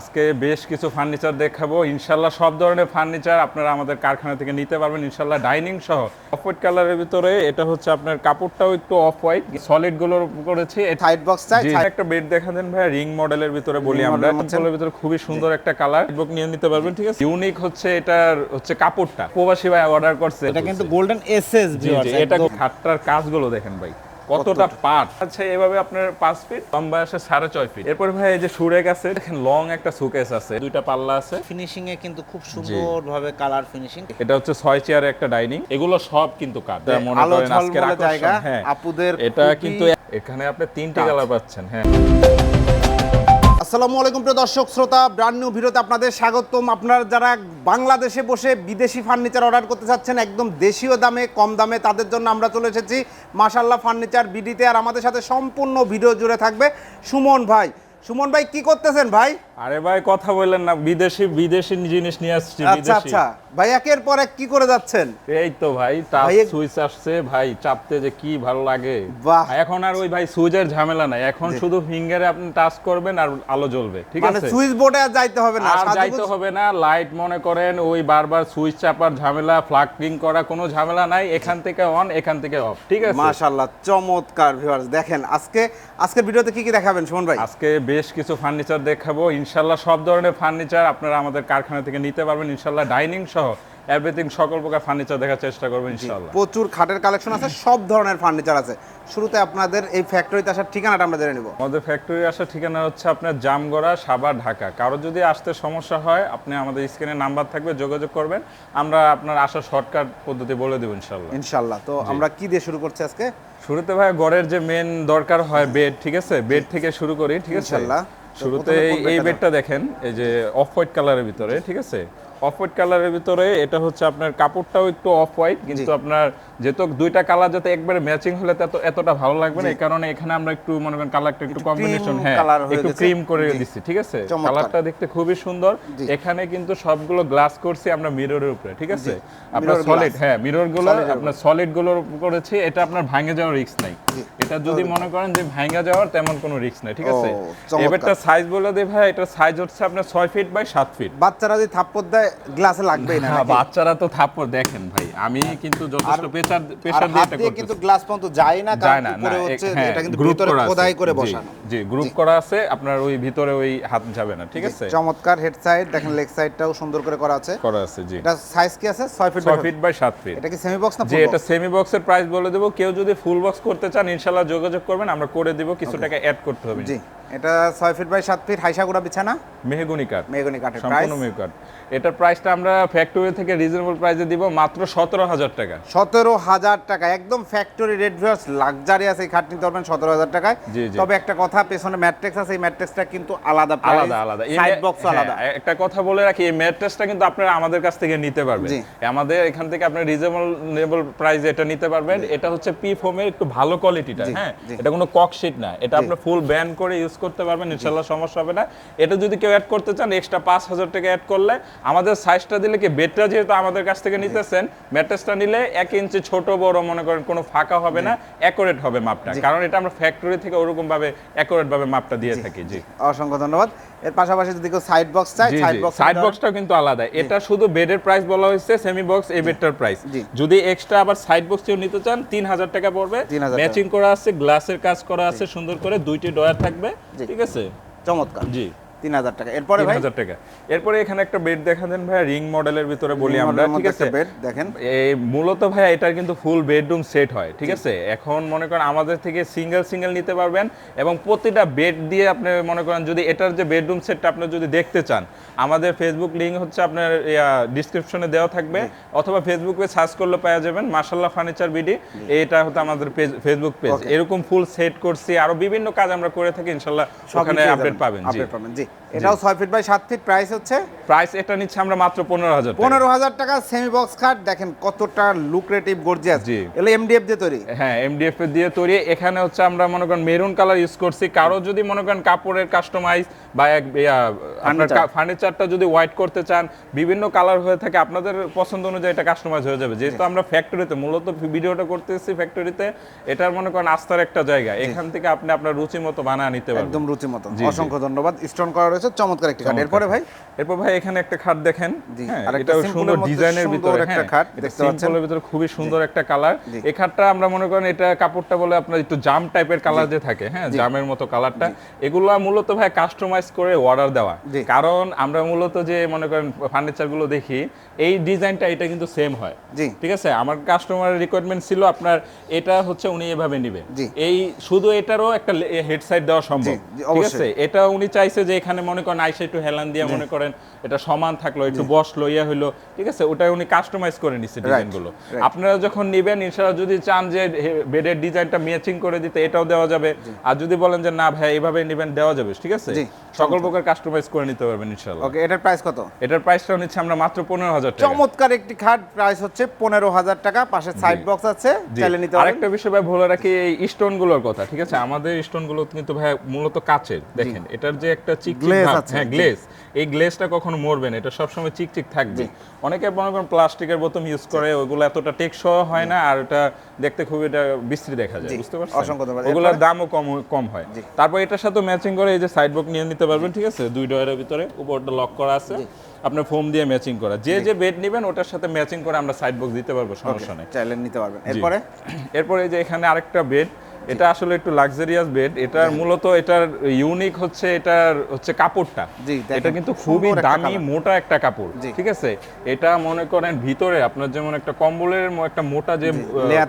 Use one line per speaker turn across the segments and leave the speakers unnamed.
আজকে বেশ কিছু ফার্নিচার দেখাবো। ইনশাল্লাহ সব ধরনের ফার্নিচার আপনারা আমাদের কারখানা থেকে নিতে পারবেন। ইনশাল্লাহ ডাইনিং সহ অফ হোয়াইট কালারের ভিতরে এটা হচ্ছে আপনার কাপড়টাও একটু অফ হোয়াইট সলিডগুলোর করেছি
সাইড বক্স
একটা বেড দেখা দেন ভাই রিং মডেলের ভিতরে বলি আমরা। মডেলের ভিতরে খুবই সুন্দর একটা কালার বুক নিয়ে নিতে পারবেন ঠিক আছে? ইউনিক হচ্ছে এটার হচ্ছে কাপড়টা। প্রবাসী ভাই অর্ডার করছে।
এটা কিন্তু গোল্ডেন এসএস
এটা খাটটার কাজগুলো দেখেন ভাই। কতটা পাট? আচ্ছা এভাবে আপনার পাঁচ ফিট লম্বা আসে সাড়ে ছয় ফিট এরপর ভাই এই যে সুরেক আছে দেখেন লং একটা সুকেস আছে। দুইটা পাল্লা আছে।
ফিনিশিং এ কিন্তু খুব সুন্দর ভাবে কালার ফিনিশিং
এটা হচ্ছে ছয় চেয়ার একটা ডাইনিং এগুলো সব কিন্তু কাঠ। মনে
আলো
করেন আজকের আকর্ষণ
জায়গা
হ্যাঁ।
আপুদের
এটা কিন্তু এখানে আপনি তিনটে। কালার পাচ্ছেন হ্যাঁ।
আসসালামু আলাইকুম প্রিয় দর্শক, শ্রোতা ব্র্যান্ড নিউ ভিডিওতে আপনাদের স্বাগতম। আপনারা যারা বাংলাদেশে বসে বিদেশি ফার্নিচার অর্ডার করতে চাচ্ছেন একদম দেশীয় দামে, কম দামে, তাদের জন্য আমরা চলে এসেছি মাশাল্লাহ ফার্নিচার বিডিতে আর আমাদের সাথে সম্পূর্ণ ভিডিও জুড়ে থাকবে সুমন ভাই। সুমন ভাই, কি করতেছেন ভাই?
আরে ভাই কথা বললেন না। বিদেশি বিদেশি জিনিস নিয়ে আসছি
আচ্ছা আচ্ছা। ভাই একের পর এক কি করে যাচ্ছেন?
এই তো ভাই
এ-
সুইচ আসছে। ভাই চাপতে যে কি ভালো লাগে। এখন আর ওই ভাই সুইচের ঝামেলা নাই। এখন শুধু ফিঙ্গারে আপনি টাচ করবেন আর আলো জ্বলবে ঠিক
মানে
আছে?
সুইচ বোর্ডে আর যাইতে হবে না।
আর যাইতে হবে না। লাইট মনে করেন ওই বারবার সুইচ চাপার ঝামেলা ফ্লাকিং করা কোনো ঝামেলা নাই। এখান থেকে অন এখান থেকে অফ ঠিক আছে?
মাশাআল্লাহ চমৎকার ভিউয়ার্স দেখেন আজকে আজকের ভিডিওতে কি কি দেখাবেন? সুমন ভাই।
আজকে বেশ কিছু ফার্নিচার দেখাবো। ইনশাল্লাহ সব ধরনের ফার্নিচার আপনারা আমাদের কারখানা থেকে নিতে পারবেন। ইনশাল্লাহ ডাইনিং সহ এভরিথিং সকল প্রকার ফার্নিচার দেখার চেষ্টা করব ইনশাল্লাহ
প্রচুর খাটের কালেকশন আছে সব ধরনের ফার্নিচার আছে। শুরুতে আপনাদের এই ফ্যাক্টরিতে আসার ঠিকানাটা আমরা জেনে নিব।
আমাদের ফ্যাক্টরি আসার ঠিকানা হচ্ছে আপনার জামগড়া সাভার ঢাকা। কারও যদি আসতে সমস্যা হয় আপনি আমাদের স্ক্রিনে নাম্বার থাকবে যোগাযোগ করবেন। আমরা আপনার আসার শর্টকাট পদ্ধতি বলে দেবো ইনশাল্লাহ
ইনশাল্লাহ তো আমরা কি দিয়ে শুরু করছি আজকে?
শুরুতে ভাই গড়ের যে মেন দরকার হয় বেড ঠিক আছে? বেড থেকে শুরু করি ঠিক আছে?
ইনশাল্লাহ।
শুরুতে এই- বেডটা দেখেন এই যে অফ হোয়াইট কালারের ভিতরে ঠিক আছে? অফ হোয়াইট কালারের ভিতরে এটা হচ্ছে আপনার কাপড়টাও একটু অফ হোয়াইট কিন্তু আপনার যেহেতু দুইটা কালার যাতে একবারে ম্যাচিং হলে তত এতটা ভালো লাগবে না। এই কারণে এখানে আমরা একটু মনে করেন কালারটা একটু কম্বিনেশন হ্যাঁ একটু ক্রিম করে দিচ্ছি ঠিক আছে? কালারটা দেখতে খুবই সুন্দর। এখানে কিন্তু সবগুলো গ্লাস করছি আমরা মিররের উপরে ঠিক আছে? আপনার সলিড হ্যাঁ
মিররগুলো
আপনার সলিডগুলোর করেছি এটা আপনার ভাঙে যাওয়ার রিস্ক নাই। এটা যদি মনে করেন যে ভাঙা যাওয়ার তেমন কোনো রিস্ক নাই ঠিক আছে। এবারটা সাইজ বলে দেই ভাই এটা সাইজ হচ্ছে আপনার ছয় ফিট বাই সাত ফিট
বাচ্চারা যদি থাপ্পড় দেয় গ্লাসে লাগবেই না
হ্যাঁ বাচ্চারা তো থাপ্পড় দেখেন ভাই। আমি কিন্তু যথেষ্ট প্রেসার প্রেসার দিয়ে এটা করতেছি।
কিন্তু গ্লাস পর্যন্ত যায় না কারণ উপরে হচ্ছে
হ্যাঁ,
এটা কিন্তু ভিতরে খোদাই করে বসানো।
জি গ্রুপ করা আছে আপনার ওই ভিতরে ওই হাত যাবে না ঠিক আছে?
চমৎকার হেড সাইড দেখেন লেগ সাইডটাও সুন্দর করে করা আছে।
করা আছে জি।
এটা সাইজ কি আছে? 6 ফিট
ছয় ফিট বাই সাত ফিট
এটা কি সেমি বক্স না full
এটা সেমি বক্সের প্রাইস বলে দেবো। কেউ যদি ফুল বক্স করতে চান ইনশাল্লাহ যোগাযোগ করবেন আমরা করে দিব। কিছু টাকা অ্যাড করতে হবে।
জি। এটা 6 ফিট বাই 7 ফিট হাইসাগুড়া বিছানা।
মেহগুনি কাঠ।
মেগনি কাঠের প্রাইস
সম্পূর্ণ মেহগুনি কাঠ। এটার প্রাইসটা আমরা ফ্যাক্টরি থেকে রিজনেবল প্রাইসে দিব মাত্র সতেরো হাজার টাকা।
সতেরো হাজার টাকা। একদম ফ্যাক্টরি রেড ভিউয়ার্স লাক্সারি আছে এই খাট নিতে পারবেন সতেরো হাজার টাকায়।
জি, জি।
তবে একটা কথা পেছনে ম্যাট্রিক্স আছে এই ম্যাট্রিক্সটা কিন্তু আলাদা
আলাদা আলাদা।
সাইড বক্স
হ্যাঁ,
আলাদা।
একটা কথা বলে রাখি এই ম্যাট্রেসটা কিন্তু আপনারা আমাদের কাছ থেকে নিতে পারবেন। আমাদের এখান থেকে আপনি রিজনেবল প্রাইসে এটা নিতে পারবেন। এটা হচ্ছে পি ফোমের একটু ভালো কোয়ালিটিটা হ্যাঁ? এটা কোনো কক শিট না। এটা আপনি ফুল ব্যান করে ইউজ করতে পারবেন ইনশাল্লাহ সমস্যা হবে না। এটা যদি কেউ অ্যাড করতে চান এক্সট্রা পাঁচ হাজার টাকা অ্যাড করলে আমাদের সাইজটা দিলে কি বেডটা যেহেতু আমাদের কাছ থেকে নিতেছেন ম্যাট্রেসটা নিলে এক ইঞ্চি ছোট বড় মনে করেন কোনো ফাঁকা হবে না অ্যাকোরেট হবে মাপটা। কারণ এটা আমরা ফ্যাক্টরি থেকে ওরকম ভাবে অ্যাকুরেট ভাবে মাপটা দিয়ে থাকি জি।
অসংখ্য ধন্যবাদ। এর পাশাপাশি যদি কেউ সাইড বক্স চায় সাইড বক্স
সাইড বক্সটাও কিন্তু আলাদা। এটা শুধু বেডের প্রাইস বলা হয়েছে সেমি বক্স এই বেডটার প্রাইস যদি এক্সট্রা আবার সাইড বক্স কেউ নিতে চান তিন হাজার টাকা পড়বে। ম্যাচিং করা আছে গ্লাসের কাজ করা আছে সুন্দর করে দুইটি ডয়ার থাকবে। ঠিক আছে?
চমৎকার।
জি।
তিন হাজার টাকা। এরপরে
তিন হাজার টাকা। এরপরে এখানে একটা বেড দেখা দেন ভাই রিং মডেলের ভিতরে বলি আমরা ঠিক আছে?
bed, দেখেন।
এই মূলত ভাই এটার কিন্তু ফুল বেডরুম সেট হয় ঠিক আছে? এখন মনে করেন আমাদের থেকে সিঙ্গেল সিঙ্গেল নিতে পারবেন এবং প্রতিটা বেড দিয়ে আপনি মনে করেন যদি এটার যে বেডরুম সেটটা আপনি যদি দেখতে চান আমাদের ফেসবুক লিঙ্ক হচ্ছে আপনার ডিসক্রিপশনে দেওয়া থাকবে। অথবা ফেসবুকে সার্চ করলে পাওয়া যাবেন মার্শাল্লাহ ফার্নিচার বিডি এটা হচ্ছে আমাদের পেজ ফেসবুক পেজ এরকম ফুল সেট করছি আরও বিভিন্ন কাজ আমরা করে থাকি ইনশাল্লাহ ওখানে আপডেট পাবেন জি।
আপডেট পাবেন জি। এটাও ছয় ফিট বাই সাত ফিট প্রাইস হচ্ছে?
প্রাইস এটা নিচ্ছে আমরা মাত্র পনেরো হাজার
পনেরো হাজার টাকা সেমি বক্স খাট দেখেন কতটা লুক্রেটিভ গর্জিয়াস
জি।
এগুলো এমডিএফ দিয়ে তৈরি?
হ্যাঁ এমডিএফ দিয়ে তৈরি। এখানে হচ্ছে আমরা মনে করেন মেরুন কালার ইউজ করছি। কারও যদি মনে করেন কাপড়ের কাস্টমাইজ বা এক আপনার ফার্নিচারটা যদি হোয়াইট করতে চান বিভিন্ন কালার হয়ে থাকে আপনাদের পছন্দ অনুযায়ী এটা কাস্টমাইজ হয়ে যাবে। যেহেতু আমরা ফ্যাক্টরিতে মূলত ভিডিওটা করতেছি ফ্যাক্টরিতে এটার মনে করেন আস্থার একটা জায়গা। এখান থেকে আপনি আপনার রুচি মতো বানায় নিতে পারবেন।
একদম রুচি মতো। অসংখ্য ধন্যবাদ। স্টোন করা রয়েছে চমৎকার একটি খাট। এরপরে ভাই?
এরপর ভাই এখানে একটা খাট দেখেন। হ্যাঁ
আরেকটা
সুন্দর ডিজাইনের ভিতরে
একটা
হ্যাঁ
খাট দেখতে পাচ্ছেন।
ভিতরে খুবই সুন্দর একটা কালার। এই খাটটা আমরা মনে করেন এটা কাপড়টা বলে আপনার একটু জাম টাইপের কালার যে থাকে হ্যাঁ জামের মতো কালারটা। এগুলা মূলত ভাই কাস্টমাইজ করে অর্ডার দেওয়া। কারণ আমরা মূলত যে মনে করেন ফার্নিচারগুলো দেখি এই ডিজাইনটা এটা কিন্তু সেম হয়। ঠিক আছে? আমার কাস্টমারের রিকোয়ারমেন্ট ছিল আপনার এটা হচ্ছে উনি এভাবে নেবেন
জি।
এই শুধু এটারও একটা হেড সাইড দেওয়া সম্ভব। ঠিক আছে? এটা উনি চাইছে যে এখানে মনে করেন আইসা একটু হেলান দিয়ে মনে করেন এটা সমান থাকল একটু বসল ইয়ে হইল ঠিক আছে? ওটা উনি কাস্টমাইজ করে নিচ্ছে ডিজাইনগুলো আপনারা যখন নেবেন ইনশাআল্লাহ যদি চান যে বেডের ডিজাইনটা ম্যাচিং করে দিতে এটাও দেওয়া যাবে। আর যদি বলেন যে না ভাই এইভাবে নেবেন দেওয়া যাবে ঠিক আছে? সকল প্রকার কাস্টমাইজ করে নিতে পারবেন ইনশাআল্লাহ।
ওকে এটার প্রাইস কত?
এটার প্রাইসটা নিচ্ছে আমরা মাত্র পনেরো হাজার টাকা।
চমৎকার একটি খাট প্রাইস হচ্ছে পনেরো হাজার টাকা। পাশে সাইড বক্স আছে চাইলে নিতে পারেন।
আরেকটা বিষয় ভাই বলে রাখি এই স্টোনগুলোর কথা ঠিক আছে? আমাদের স্টোনগুলো কিন্তু ভাই মূলত কাচের দেখেন। এটার যে একটা চিক
Glaze আছে,
হ্যাঁ গ্লেজ। এই গ্লেজটা কখনো মরবে না এটা সবসময় চিকচিক থাকবে। অনেকে মনে করেন প্লাস্টিকের বোতম ইউজ করে ওগুলো এতটা টেকসই হয় না আর এটা দেখতে খুব এটা বিশ্রী দেখা যায় বুঝতে পারছেন?
অসংখ্য ধন্যবাদ।
ওগুলোর দামও কম কম হয়। তারপর এটার সাথে ম্যাচিং করে এই যে সাইড বক নিয়ে নিতে পারবেন ঠিক আছে? দুই ডয়ারের ভিতরে উপরটা লক করা আছে। আপনার ফোম দিয়ে ম্যাচিং করা। যে যে বেড নেবেন ওটার সাথে ম্যাচিং করে আমরা সাইড বক্স দিতে পারব সমস্যা নেই।
চাইলে নিতে পারবেন। এরপরে?
এরপরে এই যে এখানে আরেকটা বেড এটা আসলে একটু লাক্সারিয়াস বেড এটার মূলত এটার ইউনিক হচ্ছে এটার হচ্ছে কাপড়টা। এটা কিন্তু খুবই দামি মোটা একটা কাপড় ঠিক আছে? এটা মনে করেন ভিতরে আপনার যেমন একটা কম্বলের একটা মোটা যে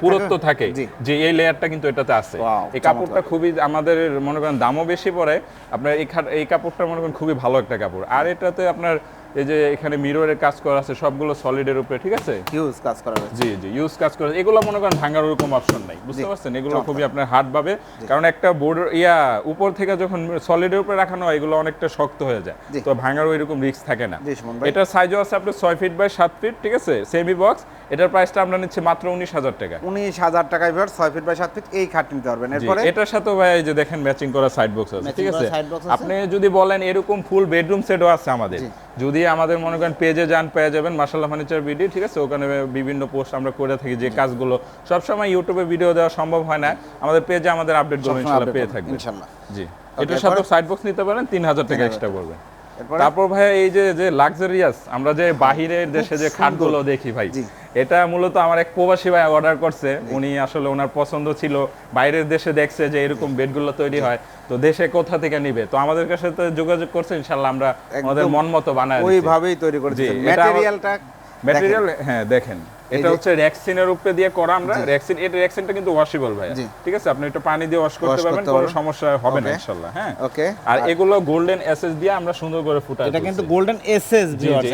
পুরুত্ব
থাকে?
থাকে যে এই লেয়ারটা কিন্তু এটাতে আছে। এই কাপড়টা খুবই আমাদের মনে করেন দামও বেশি পড়ে। আপনার এই এই কাপড়টা মনে করেন খুবই ভালো একটা কাপড়। আর এটাতে আপনার এই যে এখানে মিররের কাজ করা আছে সবগুলো সলিডের উপরে ঠিক আছে?
হিউজ কাজ করা রয়েছে
জি জি ইউজ কাজ করে এগুলো মনে করেন ভাঙার ওরকম অপশন নাই বুঝতে পারছেন? এগুলো খুবই আপনার হার্ড পাবে কারণ একটা বোর্ড ইয়া উপর থেকে যখন সলিডের উপরে রাখানো হয় এগুলো অনেকটা শক্ত হয়ে যায়। তো ভাঙার ওইরকম রিস্ক থাকে না। এটার সাইজও আছে আপনার ছয় ফিট বাই সাত ফিট ঠিক আছে? সেমি বক্স এটার প্রাইসটা আমরা নিচ্ছি মাত্র উনিশ হাজার টাকা।
উনিশ হাজার টাকায় ভিউয়ার ছয় ফিট বাই সাত ফিট এই খাট নিতে পারবেন। এরপরে?
এটার সাথে ভাই এই যে দেখেন ম্যাচিং করা সাইড বক্স আছে ঠিক আছে?
আছে।
আপনি যদি বলেন এরকম ফুল বেডরুম সেটও আছে আমাদের। যদি আমাদের মনে করেন পেজে যান পেয়ে যাবেন মার্শাল্লাহ ফার্নিচার ভিডিও ঠিক আছে? ওখানে বিভিন্ন পোস্ট আমরা করে থাকি যে কাজগুলো। সবসময় ইউটিউবে ভিডিও দেওয়া সম্ভব হয় না। আমাদের পেজে আমাদের আপডেটগুলো ইনশাল্লাহ পেয়ে থাকবেন।
ইনশাল্লাহ
জি। এটার সাথে সাইড বক্স নিতে পারেন তিন হাজার টাকা এক্সট্রা পড়বে। তারপর ভাই এই যে যে লাক্সারিয়াস আমরা যে বাহিরের দেশে যে। খাটগুলো দেখি ভাই এটা মূলত আমার এক প্রবাসী ভাই অর্ডার করছে। উনি আসলে ওনার পছন্দ ছিল বাইরের দেশে দেখছে যে এরকম বেডগুলো তৈরি হয় তো দেশে কোথা থেকে নিবে? তো আমাদের কাছে তো যোগাযোগ করছে ইনশাল্লাহ আমরা আমাদের মন মতো বানাই।
ওইভাবেই তৈরি করেছি ম্যাটেরিয়ালটা
ম্যাটেরিয়াল হ্যাঁ দেখেন। এটা হচ্ছে র্যাক্সিনের উপরে দিয়ে করা আমরা। র্যাক্সিন এটা র্যাক্সিনটা কিন্তু ওয়াশেবল ভাই ঠিক আছে? আপনি পানি দিয়ে ওয়াশ করতে পারবেন কোনো সমস্যা হবে না ইনশাআল্লাহ হ্যাঁ।
ওকে
আর এগুলো গোল্ডেন এসএস দিয়ে আমরা সুন্দর করে ফুটাই
এটা কিন্তু গোল্ডেন এসএস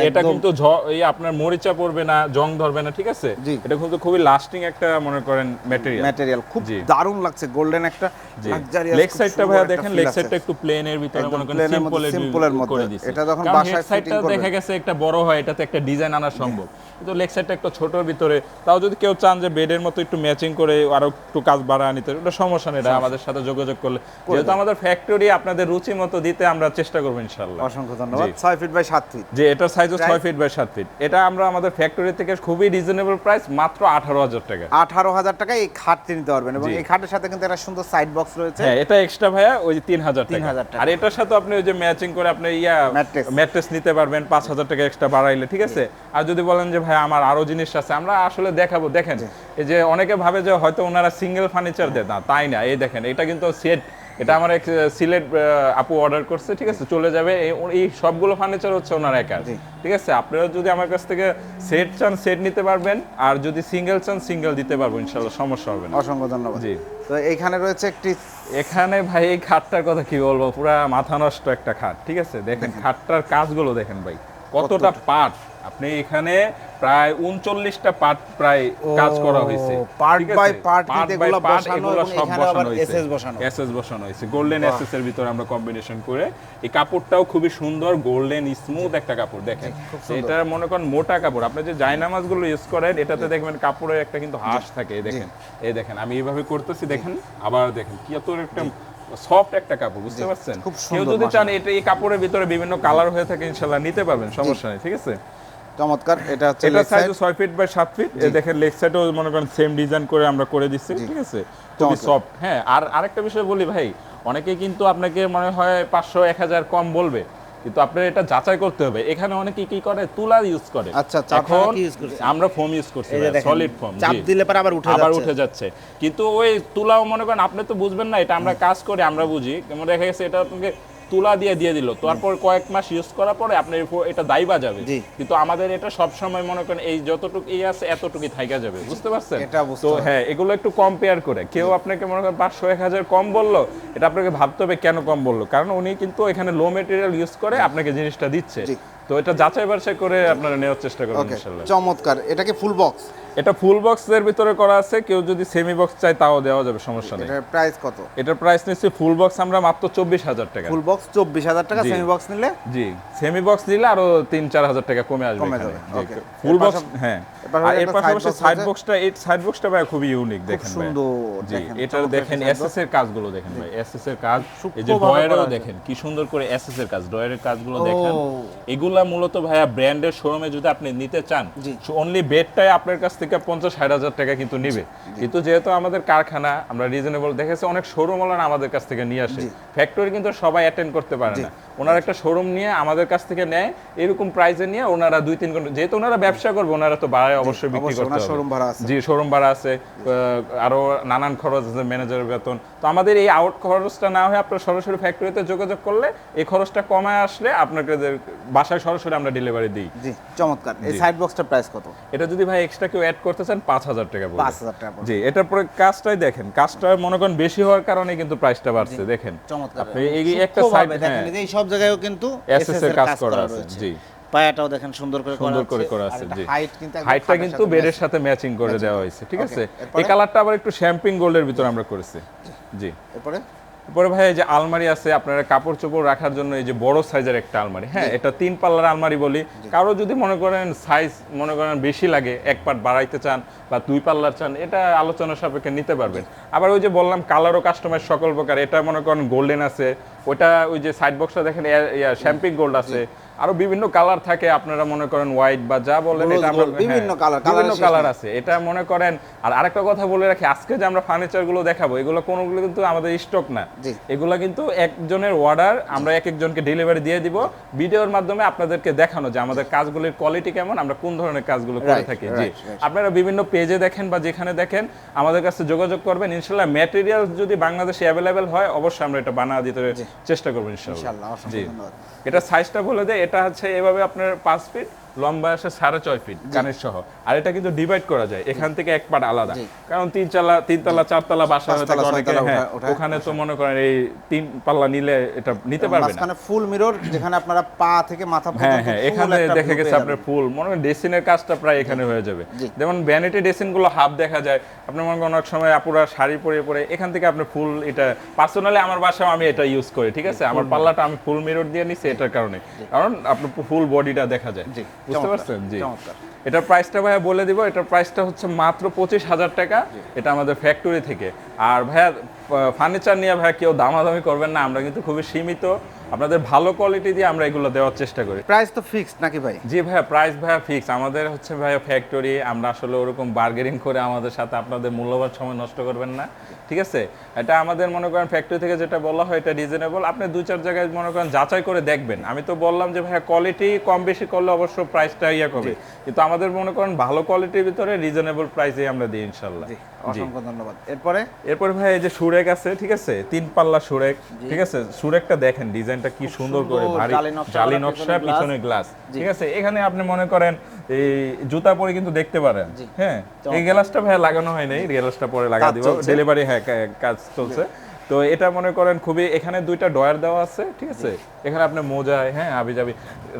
এটা কিন্তু এই আপনার মরিচা পড়বে না জং ধরবে না ঠিক আছে? এটা কিন্তু খুবই লাস্টিং একটা মনে করেন ম্যাটেরিয়াল
ম্যাটেরিয়াল খুব দারুণ লাগছে গোল্ডেন একটা luxurious,
লেগ সাইডটা
একটা
দেখেন লেগ। সাইডটা একটু প্লেনের ভিতরে মনে করেন সিম্পলের
মধ্যে। এটা যখন বাসায়
head side টা
করবে।
দেখা গেছে একটা বড় হয় এটাতে একটা ডিজাইন আনা সম্ভব। কিন্তু লেগ সাইডটা একটা ছোটর ভিতরে। তাও যদি কেউ চান যে বেডের মতো একটু ম্যাচিং করে আরও একটু কাজ বাড়ায় নিতে ওটা সমস্যা নেই আমাদের সাথে যোগাযোগ করলে। যেহেতু আমাদের ফ্যাক্টরি আপনাদের রুচি মতো দিতে আমরা চেষ্টা করব ইনশাল্লাহ
অসংখ্য ধন্যবাদ। ছয় ফিট বাই সাত ফিট
যে এটার সাইজও ছয় ফিট বাই সাত ফিট এটা আমরা আমাদের ফ্যাক্টরি থেকে খুবই রিজনেবল প্রাইস মাত্র আঠারো হাজার টাকা।
আঠারো হাজার টাকায় এই খাটটি নিতে পারবেন এবং এই খাটের সাথে কিন্তু একটা সুন্দর সাইড বক্স রয়েছে।
হ্যাঁ এটা এক্সট্রা ভাইয়া ওই যে তিন হাজার টাকা।
3,000 টাকা।
আর এটার সাথে আপনি ওই যে ম্যাচিং করে আপনি ইয়া। ম্যাট্রেস নিতে পারবেন পাঁচ হাজার টাকা এক্সট্রা বাড়াইলে ঠিক আছে? আর যদি বলেন যে ভাই আমার আরও জিনিস আছে। আমরা আসলে দেখাবো। দেখেন এই যে অনেকে ভাবে যে হয়তো ওনারা সিঙ্গেল ফার্নিচার দেয়। না তাই না? এই দেখেন এটা কিন্তু সেট এটা আমার এক সিলেট আপু অর্ডার করছে ঠিক আছে? চলে যাবে। এই- এই সবগুলো ফার্নিচার হচ্ছে ওনার একা
জি।
ঠিক আছে? আপনারা যদি আমার কাছ থেকে সেট চান সেট নিতে পারবেন। আর যদি সিঙ্গেল চান সিঙ্গেল দিতে পারব ইনশাল্লাহ সমস্যা হবে না।
অসংখ্য ধন্যবাদ।
জি।
তো এখানে রয়েছে একটি
এখানে ভাই এই খাটটার কথা কি বলব? পুরা মাথা নষ্ট একটা খাট ঠিক আছে? দেখেন। খাটটার কাজগুলো দেখেন ভাই। কতটা পার্ট আপনি এখানে প্রায় উনচল্লিশটা পার্ট প্রায় কাজ করা হয়েছে। আছে?
part
Part
এগুলো
সব বসানো হয়েছে।
বসানো।
এসএস বসানো হয়েছে। গোল্ডেন এসএস এর ভিতরে আমরা কম্বিনেশন করে এই কাপড়টাও খুবই সুন্দর গোল্ডেন স্মুথ একটা কাপড় দেখেন। এটা মনে করেন মোটা কাপড়। আপনি যে জায়নামাজগুলো ইউজ করেন এটাতে দেখবেন কাপড়ের একটা কিন্তু হাঁস থাকে দেখেন। এই দেখেন আমি এইভাবে করতেছি দেখেন আবার দেখেন কি এত একটা সফট একটা কাপড় বুঝতে পারছেন? কেউ যদি চান এটা এই কাপড়ের ভিতরে বিভিন্ন কালার হয়ে থাকে ইনশাল্লাহ নিতে পারবেন সমস্যা নেই ঠিক আছে?
চমৎকার এটা হচ্ছে
এটা সাইজ
side।
ছয় ফিট বাই 7 ফিট এই দেখেন লেগ সাইডও মনে করেন সেম ডিজাইন করে আমরা করে দিচ্ছি ঠিক আছে? খুবই সফট হ্যাঁ আর আরেকটা বিষয় বলি ভাই অনেকে কিন্তু আপনাকে মনে হয় পাঁচশো এক হাজার কম বলবে কিন্তু আপনার এটা যাচাই করতে হবে। এখানে অনেকে কি করে? তুলা ইউজ করে।
আচ্ছা,
এখন? আমরা ফোম ইউজ করছি সলিড ফোম
চাপ দিলে পরে আবার উঠে
আবার উঠে যাচ্ছে। কিন্তু ওই তুলাও মনে করেন আপনি তো বুঝবেন না এটা আমরা কাজ করি আমরা বুঝি। দেখা গেছে এটা আপনাকে তুলা দিয়ে দিয়ে দিল। তারপর কয়েক মাস ইউজ করার পরে আপনার এটা দাইবা যাবে কিন্তু আমাদের এটা সব সময় মনে করেন এই যতটুকু এই আছে এতটুকুই থাইকা যাবে। বুঝতে পারছেন? তো হ্যাঁ এগুলো একটু কম্পেয়ার করে। কেউ আপনাকে মনে করেন পাঁচশো এক হাজার কম বলল এটা আপনাকে ভাবতে হবে কেন কম বলল। কারণ উনি কিন্তু এখানে লো মেটেরিয়াল ইউজ করে আপনাকে জিনিসটা দিচ্ছে। তো এটা যাচাই বাছাই করে আপনারা নেওয়ার চেষ্টা করবেন
ওকে
ইনশাল্লাহ।
চমৎকার। এটা কি ফুল বক্স
এটা ফুল বক্সের ভিতরে করা আছে কেউ যদি সেমি বক্স চায় তাও দেওয়া যাবে সমস্যা নেই।
এটার প্রাইস কত?
এটার প্রাইস নিচ্ছি ফুল বক্স আমরা মাত্র চব্বিশ হাজার টাকা।
ফুল বক্স চব্বিশ হাজার টাকা সেমি বক্স নিলে?
জি সেমি বক্স নিলে আরও তিন চার হাজার টাকা কমে আসবে ফুল বক্স হ্যাঁ। আর এর পাশাপাশি সাইড বক্সটা এই সাইড বক্সটা ভাই খুবই ইউনিক দেখেন
সুন্দর
জি
দেখেন,
এটার দেখেন এসএস এর কাজগুলো দেখেন ভাই এসএস এর কাজ এই যে ডয়ারেও দেখেন কি সুন্দর করে এসএস এর কাজ ডয়ারের কাজগুলো। দেখেন। এগুলা মূলত ভাইয়া ব্র্যান্ডের শোরুমে যদি আপনি নিতে চান। অনলি বেডটাই আপনার কাছ থেকে পঞ্চাশ ষাট হাজার টাকা কিন্তু নিবে। কিন্তু যেহেতু আমাদের কারখানা আমরা রিজনেবল দেখেছি অনেক শোরুম ওনারা আমাদের কাছ থেকে নিয়ে আসে। ফ্যাক্টরি কিন্তু সবাই অ্যাটেন্ড করতে পারে না। ওনারা একটা শোরুম নিয়ে আমাদের কাছ থেকে নেয় এরকম প্রাইসে নিয়ে ওনারা দুই তিন ঘণ্টা যেহেতু ওনারা ব্যবসা করবে ওনারা তো বাড়ায় অবশ্যই বিক্রি করতে হবে।
showroom ভাড়া আছে।
জি শোরুম ভাড়া আছে আরও নানান খরচ আছে ম্যানেজারের বেতন তো আমাদের এই আউট খরচটা না হয়ে আপনার সরাসরি ফ্যাক্টরিতে যোগাযোগ করলে এই খরচটা কমায় আসলে আপনাকে বাসায় সরাসরি আমরা ডেলিভারি দিই।
জি চমৎকার। এই সাইড বক্সটার প্রাইস কত?
এটা যদি ভাই এক্সট্রা কেউ অ্যাড করতে চান পাঁচ হাজার টাকা।
পাঁচ হাজার টাকা।
জি এটার পরে কাজটাই দেখেন কাজটা মনে করেন বেশি হওয়ার কারণে কিন্তু প্রাইসটা বাড়ছে দেখেন।
চমৎকার।
আপনি এই এই একটা সাইড
দেখেন এই সব জায়গায়ও কিন্তু
এসএস এর কাজ করা আছে জি।
পায়াটাও দেখেন সুন্দর করে
সুন্দর করে করা আছে জি। হাইটটা কিন্তু বেডের সাথে ম্যাচিং করে দেওয়া হয়েছে ঠিক আছে? এই কালারটা আবার একটু শ্যাম্পিং গোল্ডের ভিতর আমরা করেছি জি।
এরপরে?
এরপরে ভাই যে আলমারি আছে আপনারা কাপড় চোপড় রাখার জন্য এই যে বড় সাইজের একটা আলমারি হ্যাঁ? এটা তিন পাল্লার আলমারি বলি। কারও যদি মনে করেন সাইজ মনে করেন বেশি লাগে এক পার্ট বাড়াইতে চান বা দুই পাল্লার চান এটা আলোচনা সাপেক্ষে নিতে পারবেন। আবার ওই যে বললাম কালারও কাস্টমার সকল প্রকার এটা মনে করেন গোল্ডেন আছে ওটা ওই যে সাইড বক্সটা দেখেন শ্যাম্পিং গোল্ড আছে। আরও বিভিন্ন কালার থাকে আপনারা মনে করেন হোয়াইট বা যা বলেন এটা আমরা
বিভিন্ন
হ্যাঁ,
colour,
বিভিন্ন কালার আছে এটা মনে করেন আর আরেকটা কথা বলে রাখি আজকে যে আমরা ফার্নিচারগুলো দেখাবো এগুলো কোনোগুলো কিন্তু আমাদের স্টক না। এগুলো কিন্তু একজনের অর্ডার আমরা এক একজনকে ডেলিভারি দিয়ে দিব ভিডিওর মাধ্যমে আপনাদেরকে দেখানো যে আমাদের কাজগুলির কোয়ালিটি কেমন আমরা কোন ধরনের কাজগুলো করে থাকি। জি. আপনারা বিভিন্ন পেজে দেখেন বা যেখানে দেখেন আমাদের কাছে যোগাযোগ করবেন ইনশাল্লাহ ম্যাটেরিয়াল যদি বাংলাদেশে অ্যাভেলেবেল হয় অবশ্যই আমরা এটা বানা দিতে চেষ্টা করব
ইনশাআল্লাহ,
ইনশাল্লাহ জি। এটা সাইজটা বলে দেয় এটা হচ্ছে এভাবে আপনার পাঁচ ফিট লম্বা আসে সাড়ে ছয় ফিট কানের সহ। আর এটা কিন্তু ডিভাইড করা যায় এখান থেকে এক পার্ট আলাদা। কারণ তিন চালা তিনতলা চারতলা বাসা হয়ে থাকে অনেকে হ্যাঁ ওখানে তো মনে করেন এই তিন পাল্লা নিলে এটা নিতে পারবে না।
ফুল মিরর যেখানে আপনারা পা থেকে মাথা
হ্যাঁ হ্যাঁ এখানে দেখে গেছে আপনার ফুল মনে করেন ডেসিনের কাজটা প্রায় এখানে হয়ে যাবে। যেমন ভ্যানিটি ডেসিনগুলো হাফ দেখা যায়। আপনার মনে করেন অনেক সময় আপুরা শাড়ি পরে পরে এখান থেকে আপনি ফুল এটা পার্সোনালি আমার বাসায় আমি এটা ইউজ করি ঠিক আছে? আমার পাল্লাটা আমি ফুল মিরর দিয়ে নিছি এটার কারণে। কারণ আপনার ফুল বডিটা দেখা যায়। বুঝতে
চমৎকার,
পারছেন জি
চমৎকার।
এটার প্রাইসটা ভাইয়া বলে দিব এটার প্রাইসটা হচ্ছে মাত্র পঁচিশ হাজার টাকা। এটা আমাদের ফ্যাক্টরি থেকে। আর ভাইয়া ফার্নিচার নিয়ে ভাইয়া কেউ দামাদামি করবেন না আমরা কিন্তু খুবই সীমিত। আপনাদের ভালো কোয়ালিটি দিয়ে আমরা এগুলো দেওয়ার চেষ্টা করি।
প্রাইস তো ফিক্সড নাকি ভাই?
জি ভাইয়া প্রাইস ভাইয়া ফিক্স আমাদের হচ্ছে ভাইয়া ফ্যাক্টরি আমরা আসলে ওরকম বার্গেনিং করে আমাদের সাথে আপনাদের মূল্যবান সময় নষ্ট করবেন না। ঠিক আছে? এটা আমাদের মনে করেন ফ্যাক্টরি থেকে যেটা বলা হয় এটা রিজনেবল আপনি দুই চার জায়গায় মনে করেন যাচাই করে দেখবেন। আমি তো বললাম যে ভাইয়া কোয়ালিটি কম বেশি করলে অবশ্য প্রাইসটা ইয়া করবে। কিন্তু আমাদের মনে করেন ভালো কোয়ালিটির ভিতরে রিজনেবল প্রাইসে আমরা দিই ইনশাল্লাহ।
অসংখ্য ধন্যবাদ। এরপরে?
এরপর ভাই এই যে সুরেক আছে ঠিক আছে? তিন পাল্লা সুরেক ঠিক আছে? সুরেকটা দেখেন ডিজাইনটা কি সুন্দর করে ভারী
জালি নকশা পিছনে
গ্লাস ঠিক আছে? এখানে আপনি মনে করেন এই জুতা পরে কিন্তু দেখতে পারেন। হ্যাঁ? এই গ্লাসটা ভাই লাগানো হয় নাই গ্লাসটা পরে লাগা দিব। ডেলিভারি হ্যাঁ কাজ চলছে। তো এটা মনে করেন খুবই এখানে দুইটা ডয়ার দেওয়া আছে ঠিক আছে? এখানে আপনি মোজায় হ্যাঁ আবি যাবি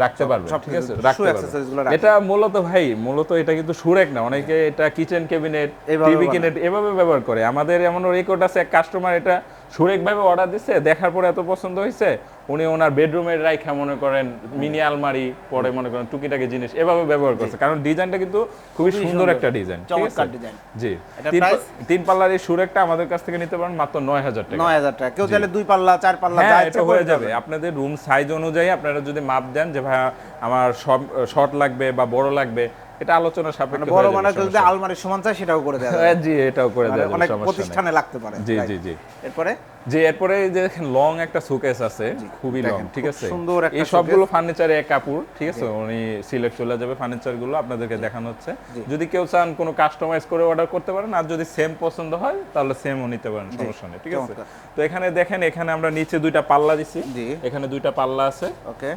রাখতে পারবেন
সব
ঠিক আছে? রাখতে পারবেন। এটা মূলত ভাই মূলত এটা কিন্তু সুরেক না। অনেকে এটা কিচেন ক্যাবিনেট টিভি। ক্যাবিনেট এভাবে ব্যবহার করে। আমাদের এমন রেকর্ড আছে এক কাস্টমার এটা সুরেক ভাবে অর্ডার দিছে দেখার পরে এত পছন্দ হয়েছে উনি ওনার বেডরুমের রাইখা মনে করেন মিনি আলমারি পরে মনে করেন টুকিটাকি জিনিস এভাবে ব্যবহার করছে। কারণ ডিজাইনটা কিন্তু খুবই সুন্দর। একটা ডিজাইন জি? তিন পাল্লার এই সুরেকটা আমাদের কাছ থেকে নিতে পারেন মাত্র নয় হাজার টাকা।
নয় হাজার টাকা। কেউ চাইলে দুই পাল্লা চার পাল্লা
হ্যাঁ এটা হয়ে যাবে। আপনাদের রুম সাইজ অনুযায়ী আপনারা যদি মাপ দেন যে ভাই আমার সব শর্ট লাগবে বা বড় লাগবে এটা আলোচনা
মানে
সাপেক্ষে
বড় মানে যদি। আলমারির সমান চাই সেটাও করে দেওয়া
জি এটাও করে
মানে
দেওয়া
অনেক প্রতিষ্ঠানে লাগতে পারে।
জি জি জি।
এরপরে?
যে এরপরে যে দেখেন লং একটা সুকেস আছে খুবই লং ঠিক আছে?
সুন্দর
এই সবগুলো ফার্নিচারে এক কাপড় ঠিক আছে? উনি সিলেক্ট চলে যাবে ফার্নিচারগুলো আপনাদেরকে দেখানো হচ্ছে। যদি কেউ চান কোনো কাস্টমাইজ করে অর্ডার করতে পারেন আর যদি সেম পছন্দ হয় তাহলে সেমও নিতে পারেন সমস্যা নেই ঠিক আছে? তো এখানে দেখেন এখানে আমরা নিচে দুইটা পাল্লা দিছি। এখানে দুইটা পাল্লা আছে।
ওকে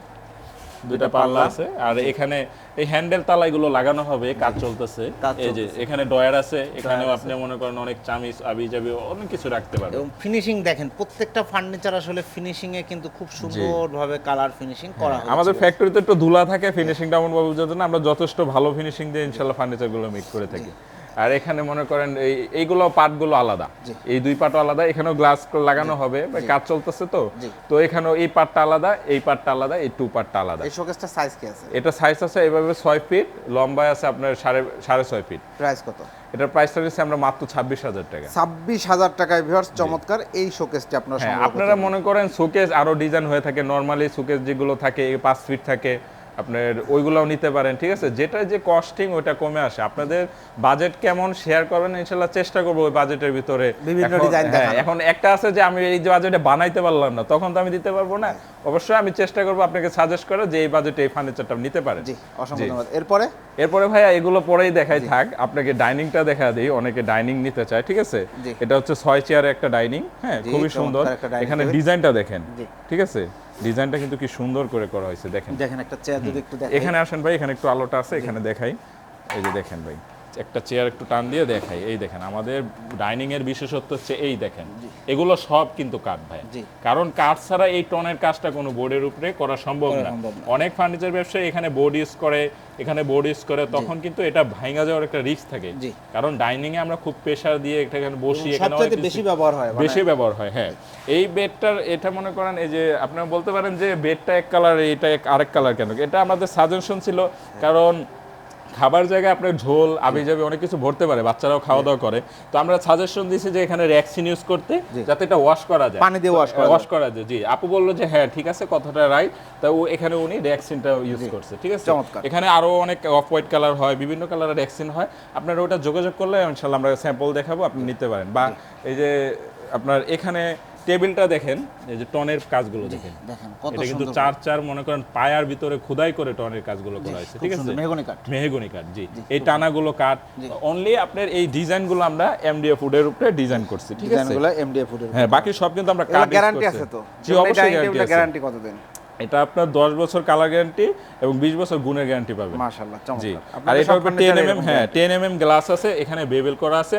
দুইটা পাল্লা আছে। আর এখানে এই হ্যান্ডেল তালাইগুলো লাগানো হবে কাজ চলতেছে। এই যে এখানে ডয়ার আছে এখানেও আপনি মনে করেন অনেক চামিচ আবি যাবি অনেক কিছু রাখতে পারবেন।
এবং ফিনিশিং দেখেন প্রত্যেকটা ফার্নিচার আসলে ফিনিশিং এ কিন্তু খুব সুন্দরভাবে কালার ফিনিশিং করা হয়েছে
আমাদের ফ্যাক্টরিতে একটু ধুলা থাকে ফিনিশিংটা এমন ভাবে জন্য আমরা যথেষ্ট ভালো ফিনিশিং দিয়ে ইনশাল্লাহ ফার্নিচারগুলো মেক করে থাকি। আর এখানে মনে করেন এই এইগুলো পার্টগুলো আলাদা। এই দুই পার্টও আলাদা এখানেও গ্লাস লাগানো হবে কাজ চলতেছে তো। তো এখানেও এই পার্টটা আলাদা এই পার্টটা আলাদা এই টু পার্টটা আলাদা।
এই শোকেসটা সাইজ কি আছে?
এটা সাইজ আছে এভাবে ছয় ফিট লম্বায় আছে আপনার সাড়ে সাড়ে ছয় ফিট
প্রাইস কত?
এটার প্রাইসটা দিচ্ছি আমরা মাত্র ছাব্বিশ হাজার টাকা।
ছাব্বিশ হাজার টাকায় ভিউয়ার্স চমৎকার এই শোকেসটি আপনারা
হ্যাঁ আপনারা মনে করেন শোকেস আরও ডিজাইন হয়ে থাকে নরমালি সুকেস যেগুলো থাকে এই পাঁচ ফিট থাকে আপনার ওইগুলোও নিতে পারেন ঠিক আছে? যেটা যে কস্টিং ওটা কমে আসে। আপনাদের বাজেট কেমন শেয়ার করবেন ইনশাল্লাহ চেষ্টা করব ওই বাজেটের ভিতরে। এখন- হ্যাঁ। এখন একটা আছে যে আমি এই যে বাজেটে বানাইতে পারলাম না তখন তো আমি দিতে পারব না। অবশ্যই আমি চেষ্টা করব আপনাকে সাজেস্ট করে যে এই বাজেটে এই ফার্নিচারটা নিতে পারেন।
জি অসংখ্য ধন্যবাদ। এরপরে?
এরপরে ভাইয়া এগুলো পরেই দেখাই থাক আপনাকে ডাইনিংটা দেখা দিই অনেকে ডাইনিং নিতে চায় ঠিক আছে? এটা হচ্ছে ছয় চেয়ারের একটা ডাইনিং হ্যাঁ খুবই সুন্দর। এখানে। ডিজাইনটা দেখেন ঠিক আছে? ডিজাইনটা কিন্তু কি সুন্দর করে করা হয়েছে দেখেন।
দেখেন একটা চেয়ার যদি একটু দেখেন
এখানে আসেন ভাই এখানে একটু আলোটা আছে এখানে দেখাই। এই যে দেখেন ভাই। একটা চেয়ার একটু টান দিয়ে দেখাই। এই দেখেন আমাদের ডাইনিং এর বিশেষত্ব হচ্ছে এই দেখেন। এগুলো সব কিন্তু কাঠ ভাই। কারণ কাঠ ছাড়া এই টনের কাজটা কোনো বোর্ডের উপরে করা সম্ভব না। অনেক ফার্নিচার ব্যবসায়ী এখানে বোর্ড ইউজ করে এখানে বোর্ড ইউজ করে তখন কিন্তু এটা ভাঙা যাওয়ার একটা রিস্ক থাকে। কারণ ডাইনিং এ আমরা খুব প্রেসার দিয়ে এখানে বসি এখানে
বেশি ব্যবহার হয় মানে
বেশি ব্যবহার হয় হ্যাঁ। এই বেডটার এটা মনে করেন এই যে আপনারা বলতে পারেন যে বেডটা এক কালার এটা এক আরেক কালার কেন? এটা আমাদের সাজেশন ছিল। কারণ খাবার জায়গায় আপনার ঝোল আবি যাবে অনেক কিছু ভরতে পারে বাচ্চারাও খাওয়া দাওয়া করে। তো আমরা সাজেশন দিয়েছি যে এখানে র্যাক্সিন ইউজ করতে যাতে এটা ওয়াশ করা যায়।
পানি দিয়ে ওয়াশ করা
ওয়াশ করা যায় জি। আপু বলল যে হ্যাঁ ঠিক আছে কথাটা রাইট তা ও এখানে উনি র্যাক্সিনটা ইউজ করছে ঠিক আছে?
চমৎকার।
এখানে আরও অনেক অফ হোয়াইট কালার হয় বিভিন্ন কালারের র্যাক্সিন হয়। আপনারা ওটা যোগাযোগ করলে ইনশাল্লাহ আমরা স্যাম্পল দেখাবো আপনি নিতে পারেন। বা এই যে আপনার এখানে টেবিলটা দেখেন এই যে টনের কাজগুলো দেখেন। এটা কিন্তু চার চার মনে করেন পায়ার ভিতরে খোদাই করে টনের কাজগুলো করা হয়েছে ঠিক আছে?
মেহগনি কাঠ।
মেহগনি কাঠ জি। এই টানাগুলো কাঠ। অনলি আপনার এই ডিজাইনগুলো আমরা এমডিএফ উডের উপরে ডিজাইন করছি ঠিক আছে?
ডিজাইনগুলো এমডিএফ ফুডের
হ্যাঁ বাকি সব কিন্তু আমরা কাঠ
গ্যারান্টি আছে তো।
জি অবশ্যই গ্যারান্টি আছে।
গ্যারান্টি কতদিন?
এটা আপনার 10 বছর কালার গ্যারান্টি এবং 20 বছর গুণের গ্যারান্টি পাবেন।
মাশাআল্লাহ
জি।
চমৎকার।
আর এটা
furniture
10 এমএম
এরকম
হ্যাঁ 10 এমএম গ্লাস আছে এখানে বেবেল করা আছে।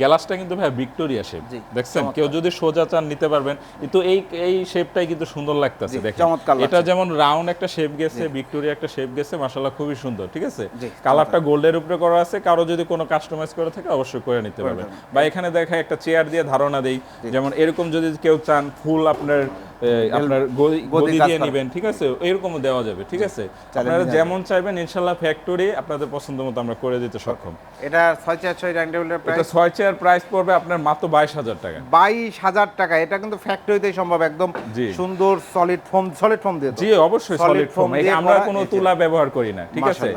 গ্লাসটা কিন্তু ভাই ভিক্টোরিয়া শেপ দেখছেন? কেউ যদি সোজা চান নিতে পারবেন। কিন্তু এই এই শেপটাই কিন্তু সুন্দর লাগতেছে দেখেন। এটা যেমন রাউন্ড একটা শেপ গেছে ভিক্টোরিয়া একটা শেপ গেছে মাশাআল্লাহ খুবই সুন্দর ঠিক আছে? কালারটা গোল্ডের উপরে করা আছে কারও যদি কোনো কাস্টমাইজ করে থাকে অবশ্যই করে নিতে পারবেন। বা এখানে দেখা একটা চেয়ার দিয়ে ধারণা দেই যেমন এরকম যদি কেউ চান ফুল আপনার আপনার গদি দিয়ে। নিবেন ঠিক আছে? এরকমও দেওয়া যাবে ঠিক আছে? আপনারা যেমন চাইবেন ইনশাল্লাহ ফ্যাক্টরি আপনাদের পছন্দ মতো আমরা করে দিতে সক্ষম।
এটা ছয় চার ছয় ডাইনিং টেবিলের
এটা
প্রাইস
ছয় চেয়ার প্রাইস পড়বে আপনার মাত্র বাইশ হাজার টাকা।
বাইশ হাজার টাকা এটা কিন্তু ফ্যাক্টরিতেই সম্ভব একদম। সুন্দর সলিড ফোম সলিড ফোম দিয়ে
জি অবশ্যই সলিড ফোম আমরা কোনো তুলা ব্যবহার করি না ঠিক আছে?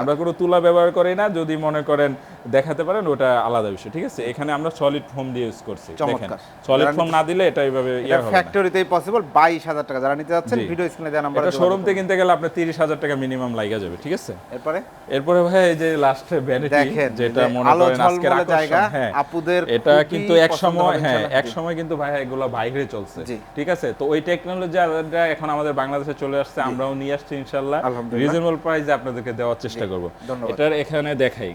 আমরা কোনো তুলা ব্যবহার করি না যদি মনে করেন দেখাতে পারেন ওটা আলাদা বিষয়। ঠিক আছে? এখানে আমরা সলিড ফোম দিয়ে ইউজ করছি। দেখেন
চমৎকার।
সলিড ফোম না দিলে এটা এইভাবে ইয়ে হবে
ফ্যাক্টরিতেই পসিবল বাইশ হাজার টাকা। যারা নিতে যাচ্ছেন ভিডিও স্ক্রিনে দেওয়া নাম্বার
এটা শোরুম থেকে কিনতে গেলে আপনার তিরিশ হাজার টাকা মিনিমাম লাগা যাবে ঠিক আছে?
এরপরে?
এরপরে ভাই এই যে লাস্টে ভ্যানিটি যেটা মনে করেন আজকের
জায়গা,
হ্যাঁ।
আপুদের
এটা কিন্তু এক সময় হ্যাঁ এক সময় কিন্তু ভাই এগুলো বাইরে চলছে। ঠিক আছে? তো ওই টেকনোলজি এখন আমাদের বাংলাদেশে চলে আসছে আমরাও নিয়ে আসছি ইনশাআল্লাহ। রিজনেবল প্রাইসে আপনাদেরকে দেওয়ার চেষ্টা করব। এটার এখানে দেখাই।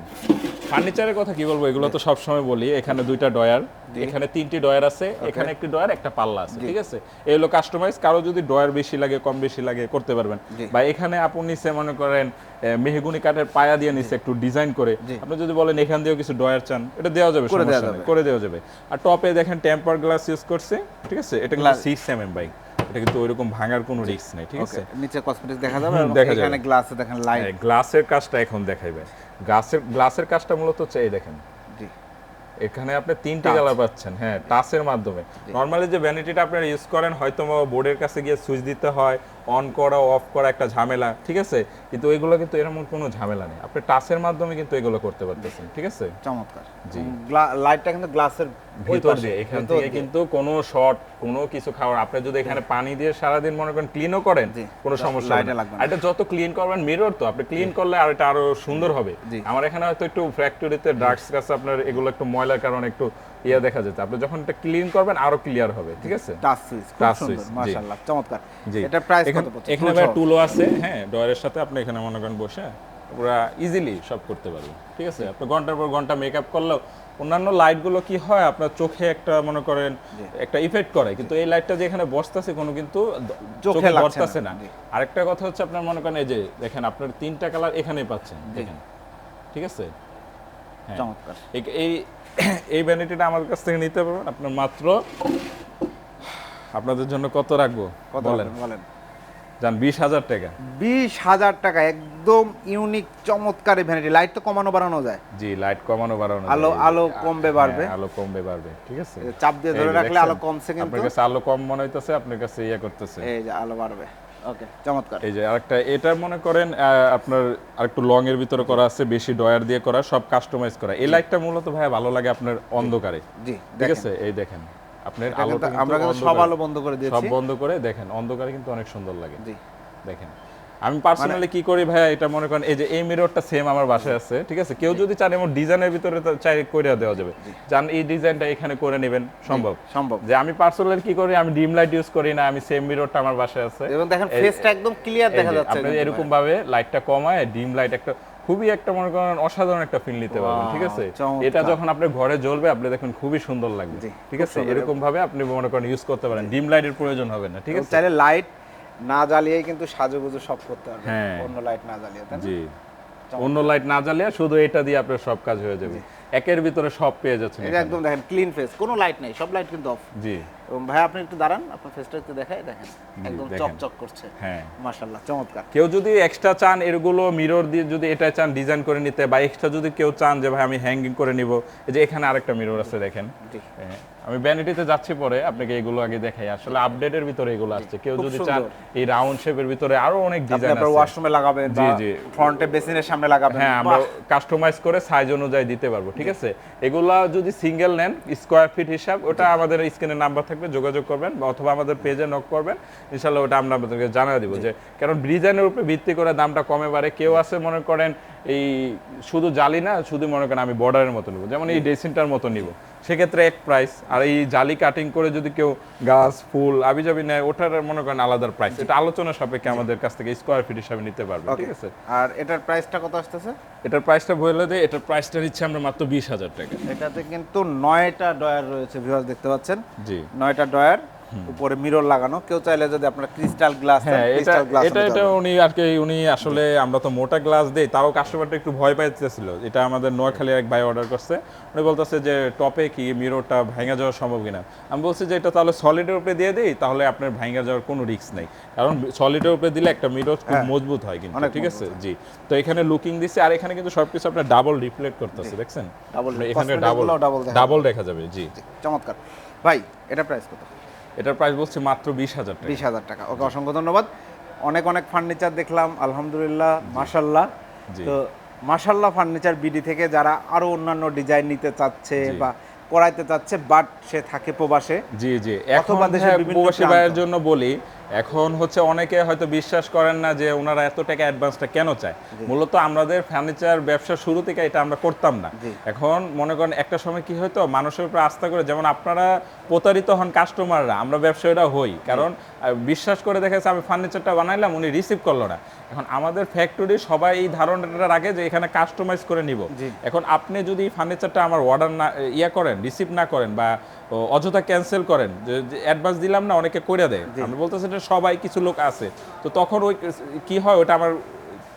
ফার্নিচারের কথা কি বলব? এগুলো তো সবসময় বলি। এখানে দুইটা ডয়ার এখানে তিনটি ডয়ার আছে এখানে একটি ডয়ার একটা পাল্লা আছে ঠিক আছে? এই হলো কাস্টমাইজ কারও যদি ডয়ার বেশি লাগে কম বেশি লাগে করতে পারবেন। বা এখানে আপনি নিচে মনে করেন মেহগুনি কাঠের পায়া দিয়ে নিচে একটু ডিজাইন করে আপনি যদি বলেন এখান দিয়েও কিছু ডয়ার চান এটা দেওয়া যাবে
করে দেওয়া যাবে।
আর টপে দেখেন টেম্পার গ্লাস ইউজ করছে ঠিক আছে? এটা
glass
six M M bike এটা কিন্তু ওইরকম ভাঙার কোনো রিস্ক নেই ঠিক আছে?
নিচে কসমেটিক্স যাবে
দেখা যাবে।
এখানে গ্লাসে দেখেন লাইট
হ্যাঁ, গ্লাসের কাজটা এখন দেখাইবে গ্লাসের গ্লাসের কাজটা মূলত এই দেখেন।
জি।
এখানে আপনি তিনটি। কালার পাচ্ছেন হ্যাঁ টাচের মাধ্যমে। নর্মালি যে ভ্যানিটিটা আপনারা ইউজ করেন হয়তো বোর্ডের কাছে গিয়ে সুইচ দিতে হয় অন করা অফ করা একটা ঝামেলা ঠিক আছে? কিন্তু এগুলো কিন্তু এরকম কোনো ঝামেলা নেই। আপনি টাচের মাধ্যমে কিন্তু এগুলো করতে পারতেছেন ঠিক আছে?
চমৎকার।
জি।
লাইটটা কিন্তু গ্লাসের
ভিতর দিয়ে এখান থেকে কিন্তু কোনো শর্ট কোনো কিছু খাওয়ার আপনি যদি এখানে পানি দিয়ে সারাদিন মনে করেন ক্লিনও করেন কোনো সমস্যা
লাইটে
হবে না।
লাগবে না।
আর এটা যত ক্লিন করবেন মিরর তো আপনি ক্লিন করলে আর এটা আরও সুন্দর হবে। আমার এখানে হয়তো একটু ফ্যাক্টরিতে ড্রাগস কাছে আপনার এগুলো একটু ময়লার কারণে একটু ইয়া দেখা যেত। আপনি যখন এটা ক্লিন করবেন আরও ক্লিয়ার হবে ঠিক আছে?
টাচ সুইচ
switch, জি।
মাশাআল্লাহ চমৎকার। এটা প্রাইস কত পড়ছে?
এখানে ভাই টুলও আছে হ্যাঁ ডয়ারের সাথে আপনি এখানে মনে করেন বসে পুরা ইজিলি সব করতে পারবেন ঠিক আছে? আপনি ঘণ্টার পর ঘণ্টা মেকআপ করলেও অন্যান্য লাইটগুলো কি হয় আপনার চোখে একটা মনে করেন একটা ইফেক্ট করে কিন্তু এই লাইটটা যে এখানে বসতেছে কোনো কিন্তু
চোখে
বসতেছে
না,
না আরেকটা কথা হচ্ছে আপনার মনে করেন এই যে দেখেন আপনার তিনটা কালার এখানেই পাচ্ছেন দেখেন ঠিক আছে? হ্যাঁ।
চমৎকার।
এই- এই ভ্যানিটিটা আমার কাছ থেকে নিতে পারবেন। আপনার মাত্র আপনাদের জন্য কত রাখব?
কত
বলেন।
বলেন।
যান বিশ হাজার টাকা।
বিশ হাজার টাকা একদম ইউনিক চমৎকার ভ্যানিটি লাইট তো কমানো বাড়ানো যায়।
জি লাইট কমানো বাড়ানো
আলো-
যায়।
আলো কমবে
হ্যাঁ,
বাড়বে।
আলো কমবে বাড়বে ঠিক আছে?
চাপ দিয়ে ধরে রাখলে? আলো কমছে কিন্তু।
আপনার কাছে আলো কম মনে হইতেছে আপনার কাছে ইয়ে করতেছে।
এই যে আলো বাড়বে। ওকে চমৎকার।
এই যে আরেকটা এটা মনে করেন আপনার আরেকটু লং এর ভিতরে করা আছে বেশি ডয়ার দিয়ে করা সব কাস্টমাইজ করা। এই লাইটটা মূলত ভাই ভালো লাগে আপনার অন্ধকারে।
জি
ঠিক আছে? এই দেখেন আপনার আলোটা
কিন্তু আমরা সব আলো বন্ধ করে
সব বন্ধ করে দেখেন অন্ধকারে কিন্তু অনেক সুন্দর লাগে।
জি।
দেখেন। আমি পার্সোনালি কি করি ভাইয়া এটা মনে করেন এই যে এই মিররটা সেম আমার বাসায় আছে ঠিক আছে? কেউ যদি চান এমন ডিজাইনের ভিতরে চাই করে দেওয়া যাবে। জান এই ডিজাইনটা এখানে করে নেবেন সম্ভব?
সম্ভব।
যে আমি পার্সোনালি কি করি আমি ডিম লাইট ইউজ করি না আমি সেম মিররটা আমার বাসায় আছে।
এবং দেখেন ফেসটা একদম ক্লিয়ার দেখা যাচ্ছে
আপনি এরকম ভাবে লাইটটা কমায় ডিম লাইট একটা খুবই একটা মনে করেন অসাধারণ একটা ফিল নিতে পারবেন ঠিক আছে? এটা যখন আপনি ঘরে জ্বলবে আপনি দেখুন খুবই সুন্দর লাগবে ঠিক আছে? এরকম ভাবে আপনি মনে করেন ইউজ করতে পারেন। ডিম লাইটের প্রয়োজন হবে না ঠিক আছে?
চাইলে লাইট না জ্বালিয়েই কিন্তু সাজুগুজু সব করতে পারবে
হ্যাঁ।
অন্য লাইট না জ্বালিয়ে তাই না?
জি। অন্য লাইট না জ্বালিয়ে শুধু এটা দিয়ে আপনার সব কাজ হয়ে যাবে। একের ভিতরে সব পেয়ে যাচ্ছেন
এটা একদম দেখেন ক্লিন ফেস কোনো লাইট নেই সব লাইট কিন্তু অফ
জি।
এবং ভাই আপনি একটু দাঁড়ান আপনার ফেসটা একটু দেখাই দেখেন একদম চকচক করছে।
হ্যাঁ।
মাশাআল্লাহ চমৎকার।
কেউ যদি এক্সট্রা চান এগুলো মিরর দিয়ে যদি এটা চান ডিজাইন করে নিতে বা এক্সট্রা যদি কেউ চান যে ভাই আমি হ্যাঙ্গিং করে নিব। এই যে এখানে আরেকটা মিরর আছে দেখেন।
জি।
আমি ভ্যানিটিতে যাচ্ছি পরে আপনাকে এগুলো আগে দেখাই। আসলে আপডেটের ভিতরে এগুলো আসছে। কেউ যদি চান এই রাউন্ড শেপের ভিতরে আরও অনেক ডিজাইন
আপনার
আছে।
ওয়াশরুমে লাগাবেন
জি,
জি।
জি।
জি ফ্রন্টে বেসিনের সামনে লাগাবেন।
হ্যাঁ আমরা কাস্টমাইজ করে সাইজ অনুযায়ী দিতে পারব ঠিক আছে? এগুলা যদি সিঙ্গেল নেন স্কোয়ার ফিট হিসাব ওটা আমাদের স্ক্রিনে নাম্বার থাকবে যোগাযোগ করবেন অথবা আমাদের পেজে নক করবেন। ইনশাল্লাহ ওটা আমরা আপনাদেরকে জানিয়ে দিব যে কারণ ডিজাইনের উপরে ভিত্তি করে দামটা কমে বাড়ে। কেউ আছে মনে করেন এই শুধু জালি না শুধু মনে করেন আমি বর্ডারের মতো নিব। যেমন এই ড্রেসিংটার মতো নিব। সেক্ষেত্রে এক প্রাইস আর এই জালি কাটিং করে যদি কেউ গাছ ফুল আবি যাবি নেয় ওটার মনে করেন আলাদা প্রাইস এটা আলোচনা সাপেক্ষে আমাদের কাছ থেকে স্কোয়ার ফিট হিসাবে নিতে পারবে ঠিক আছে?
আর এটার প্রাইসটা কত আসতেছে?
এটার প্রাইসটা বলে দেয় এটার প্রাইসটা নিচ্ছে আমরা মাত্র বিশ হাজার টাকা।
এটাতে কিন্তু নয়টা ডয়ার রয়েছে ভিউয়ার্স দেখতে পাচ্ছেন।
জি।
নয়টা ডয়ার উপরে মিরর লাগানো। কেউ চাইলে যদি আপনারা ক্রিস্টাল গ্লাস
হ্যাঁ এটা
ক্রিস্টাল গ্লাস
এটা এটা উনি আর কি উনি আসলে আমরা তো মোটা গ্লাস দেই তাও কাস্টমারটা একটু ভয় পাইতেছিল। এটা আমাদের নোয়াখালীর এক ভাই অর্ডার করছে। উনি বলতেছে যে টপে কি মিররটা ভেঙে যাওয়া সম্ভব কিনা? আমি বলছি যে এটা তাহলে সলিডের উপরে দিয়ে দিই তাহলে আপনার ভেঙে যাওয়ার কোনো রিস্ক নেই। কারণ সলিডের উপরে দিলে একটা মিরর খুব
হ্যাঁ।
মজবুত হয় কিন্তু ঠিক আছে? জি। তো এখানে লুকিং দিছে আর এখানে কিন্তু সবকিছু আপনার ডাবল রিফ্লেক্ট করতেছে দেখছেন? আপনার এখানে ডাবল ডাবল দেখা যাবে। জি।
চমৎকার। ভাই এটা প্রাইস কত?
এটার প্রাইস বলছি মাত্র বিশ হাজার টাকা।
বিশ হাজার টাকা। ওকে অসংখ্য ধন্যবাদ। অনেক অনেক ফার্নিচার দেখলাম আলহামদুলিল্লাহ
মাসাল্লাহ।
তো মাসাল্লাহ ফার্নিচার বিডি থেকে যারা আরও অন্যান্য ডিজাইন নিতে চাচ্ছে বা করাইতে চাচ্ছে বাট সে থাকে প্রবাসে
জি জি। এখন হ্যাঁ, প্রবাসী। ভাইয়ের জন্য বলি এখন হচ্ছে অনেকে হয়তো বিশ্বাস করেন না যে ওনারা এত টাকা অ্যাডভান্সটা কেন চায়। মূলত আমাদের ফার্নিচার ব্যবসা শুরু থেকে এটা আমরা করতাম না। এখন মনে করেন একটা সময় কি হয়তো মানুষের উপর আস্থা করে যেমন আপনারা প্রতারিত হন কাস্টমাররা আমরা ব্যবসায়ীরা হই। কারণ বিশ্বাস করে দেখেছে আমি ফার্নিচারটা বানাইলাম উনি রিসিভ করল না। এখন আমাদের ফ্যাক্টরি সবাই এই ধারণাটা রাখে যে এখানে কাস্টমাইজ করে নিব। এখন আপনি যদি ফার্নিচারটা আমার অর্ডার না ইয়া করেন রিসিভ না করেন বা অযথা ক্যান্সেল করেন। যে অ্যাডভান্স দিলাম না অনেকে করে দেয়। আমি বলতেছি এটা সবাই কিছু লোক আছে। তো তখন ওই কি হয় ওটা আমার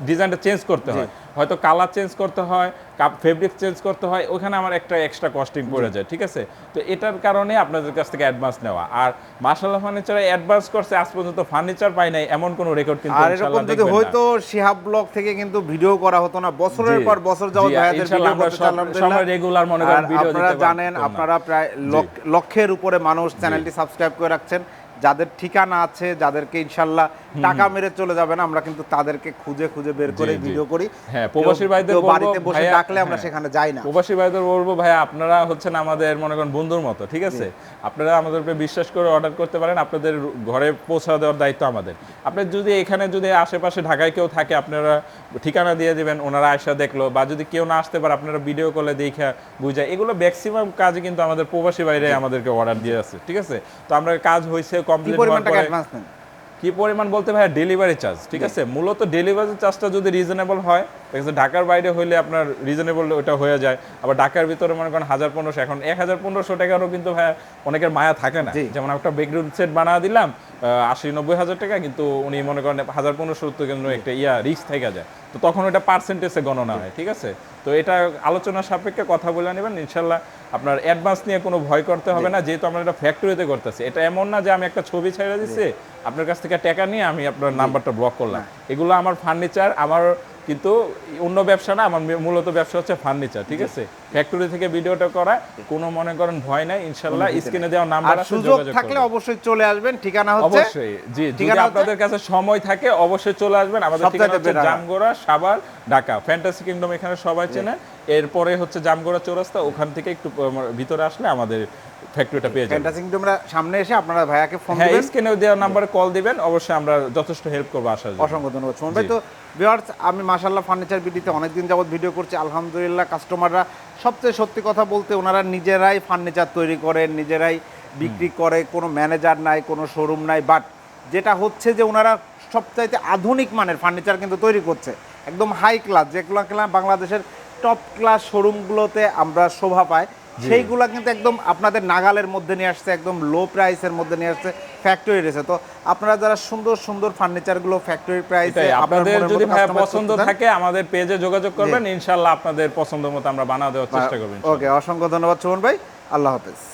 ডিজাইনটা চেঞ্জ করতে হয়। হয়তো কালার চেঞ্জ করতে হয় কাপ ফেব্রিক চেঞ্জ করতে হয় ওখানে আমার একটা এক্সট্রা কস্টিং পড়ে যায় ঠিক আছে? তো এটার কারণে আপনাদের কাছ থেকে অ্যাডভান্স নেওয়া। আর মার্শাল্লাহ ফার্নিচারে অ্যাডভান্স করছে আজ পর্যন্ত ফার্নিচার পাই নাই এমন কোনো রেকর্ড কিন্তু
আর এরকম যদি হয়তো শিহাব ব্লগ থেকে কিন্তু ভিডিও করা হতো না। বছরের পর বছর যাবত ভাইয়াদের ভিডিও করতে
সবাই regular মনে করেন video
আপনারা জানেন আপনারা প্রায় লক্ষ- লক্ষের উপরে মানুষ চ্যানেলটি সাবস্ক্রাইব করে রাখছেন। যাদের ঠিকানা আছে যাদেরকে ইনশাল্লাহ টাকা মেরে চলে যাবেন আমরা কিন্তু তাদেরকে খুঁজে খুঁজে বের করে। ভিডিও করি।
হ্যাঁ, প্রবাসী ভাইদের
বাড়িতে বসে ডাকলে আমরা
হ্যাঁ।
সেখানে যাই না।
প্রবাসী ভাইদের বলব ভাই আপনারা হচ্ছেন আমাদের মনে করেন বন্ধুর মতো ঠিক আছে? আপনারা আমাদের উপরে বিশ্বাস করে অর্ডার করতে পারেন আপনাদের ঘরে পৌঁছা দেওয়ার দায়িত্ব আমাদের। আপনি যদি এখানে যদি আশেপাশে ঢাকায় কেউ থাকে আপনারা ঠিকানা দিয়ে দিবেন ওনারা আসা দেখল বা যদি কেউ না আসতে পারে আপনারা ভিডিও কলে দেখে বুঝা এগুলো ম্যাক্সিমাম কাজে কিন্তু আমাদের প্রবাসী বাইরে আমাদেরকে অর্ডার দিয়ে আছে ঠিক আছে? তো আমরা কাজ হয়েছে কমপ্লিট কি পরিমাণ বলতে ভাইয়া ডেলিভারি চার্জ ঠিক আছে? মূলত ডেলিভারি চার্জটা যদি রিজনেবল হয় আছে ঢাকার বাইরে হইলে আপনার রিজনেবল ওটা হয়ে যায়। আবার ঢাকার ভিতরে মনে করেন হাজার পনেরোশো এখন এক হাজার পনেরোশো টাকারও কিন্তু ভাই অনেকের মায়া থাকে না। যেমন একটা বেডরুম সেট বানা দিলাম আশি নব্বই হাজার টাকা কিন্তু উনি মনে করেন হাজার পনেরোশো তো কিন্তু একটা ইয়া রিস্ক থেকে যায়। তো তখন ওটা পার্সেন্টেজে গণনা হয় ঠিক আছে? তো এটা আলোচনার সাপেক্ষে কথা বলে নেবেন ইনশাল্লাহ আপনার অ্যাডভান্স নিয়ে কোনো ভয় করতে হবে না যেহেতু আমরা এটা ফ্যাক্টরিতে করতেছি। এটা এমন না যে আমি একটা ছবি ছেড়ে দিচ্ছি আপনার কাছ থেকে টাকা নিয়ে আমি আপনার নাম্বারটা ব্লক করলাম। এগুলো আমার ফার্নিচার আমার কিন্তু অন্য ব্যবসা না আমার মূলত ব্যবসা হচ্ছে ফার্নিচার ঠিক আছে? ফ্যাক্টরি থেকে ভিডিওটা করা কোনো মনে করেন ভয় নাই ইনশাল্লাহ স্ক্রিনে দেওয়া নাম্বার আছে
সুযোগ থাকলে অবশ্যই চলে আসবেন ঠিকানা হচ্ছে
অবশ্যই জি যদি আপনাদের কাছে সময় থাকে অবশ্যই চলে আসবেন। আমাদের ঠিকানা হচ্ছে। জামগোড়া সাভার ঢাকা। ফ্যান্টাসি কিংডম এখানে সবাই চেনে। এরপরে হচ্ছে জামগোড়া চৌরাস্তা ওখান থেকে একটু ভিতরে আসলে আমাদের ফ্যাক্টরিটা পেয়ে যাবেন।
ফ্যান্টাসি কিংডমরা সামনে এসে আপনারা ভাইয়াকে ফোন
হ্যাঁ
দিবেন।
স্ক্রিনে দেওয়া নাম্বারে কল দিবেন অবশ্যই আমরা যথেষ্ট হেল্প করব আসার জন্য।
অসংখ্য ধন্যবাদ। সুমন ভাই তো ভিউয়ার্স আমি মাশাল্লাহ ফার্নিচার বিডিতে অনেকদিন যাবত ভিডিও করছি। আলহামদুলিল্লাহ কাস্টমাররা সবচেয়ে সত্যি কথা বলতে ওনারা নিজেরাই ফার্নিচার তৈরি করেন নিজেরাই বিক্রি করে কোনো ম্যানেজার নাই কোনো শোরুম নাই বাট যেটা হচ্ছে যে ওনারা সবচাইতে আধুনিক মানের ফার্নিচার কিন্তু তৈরি করছে। একদম হাই ক্লাস যেগুলো কিনা বাংলাদেশের টপ ক্লাস শোরুমগুলোতে আমরা শোভা পাই। সেইগুলা কিন্তু একদম আপনাদের নাগালের মধ্যে নিয়ে আসছে একদম লো প্রাইসের মধ্যে নিয়ে আসছে ফ্যাক্টরি রয়েছে তো আপনারা যারা সুন্দর সুন্দর ফার্নিচারগুলো ফ্যাক্টরি প্রাইসে
আপনাদের যদি পছন্দ থাকে আমাদের পেজে যোগাযোগ করবেন ইনশাআল্লাহ আপনাদের পছন্দ মতো আমরা বানা দেওয়ার চেষ্টা করব
ওকে অসংখ্য ধন্যবাদ সুমন ভাই আল্লাহ হাফেজ।